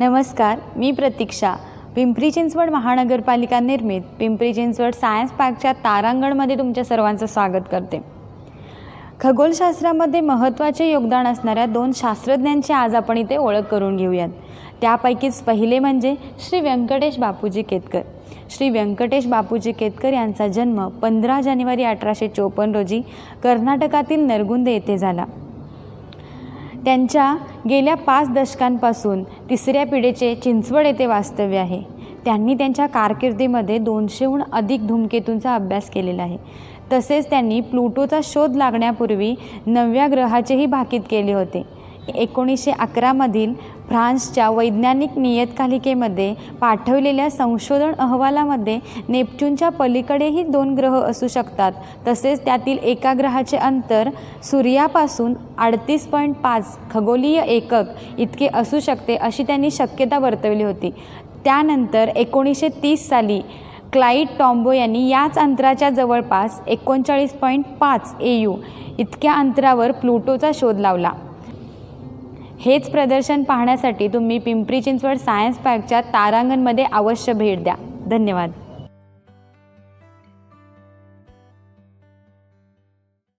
नमस्कार मी प्रतीक्षा. पिंपरी चिंचवड महानगरपालिका निर्मित पिंपरी चिंचवड सायन्स पार्कच्या तारांगणमध्ये तुमच्या सर्वांचं स्वागत करते. खगोलशास्त्रामध्ये महत्त्वाचे योगदान असणाऱ्या दोन शास्त्रज्ञांची आज आपण इथे ओळख करून घेऊयात. त्यापैकीच पहिले म्हणजे श्री व्यंकटेश बापूजी केतकर. श्री व्यंकटेश बापूजी केतकर यांचा जन्म पंधरा जानेवारी अठराशे चोपन्न रोजी कर्नाटकातील नरगुंदे येथे झाला. त्यांच्या गेल्या पाच दशकांपासून तिसऱ्या पिढीचे चिंचवड येथे वास्तव्य आहे. त्यांनी त्यांच्या कारकिर्दीमध्ये दोनशेहून अधिक धूमकेतूंचा अभ्यास केलेला आहे. तसेच त्यांनी प्लुटोचा शोध लागण्यापूर्वी नवव्या ग्रहाचेही भाकीत केले होते. एकोणीसशे अकरामधील फ्रान्सच्या वैज्ञानिक नियतकालिकेमध्ये पाठवलेल्या संशोधन अहवालामध्ये नेपच्यूनच्या पलीकडेही दोन ग्रह असू शकतात. तसेच त्यातील एका ग्रहाचे अंतर सूर्यापासून अडतीस पॉईंट पाच खगोलीय एकक इतके असू शकते अशी त्यांनी शक्यता वर्तवली होती. त्यानंतर एकोणीसशे तीस साली क्लाईड टॉम्बो यांनी याच अंतराच्या जवळपास एकोणचाळीस पॉईंट पाच ए यू इतक्या अंतरावर प्लुटोचा शोध लावला. हेच प्रदर्शन पाहण्यासाठी तुम्ही पिंपरी चिंचवड सायन्स पार्कच्या तारांगणमध्ये अवश्य भेट द्या. धन्यवाद.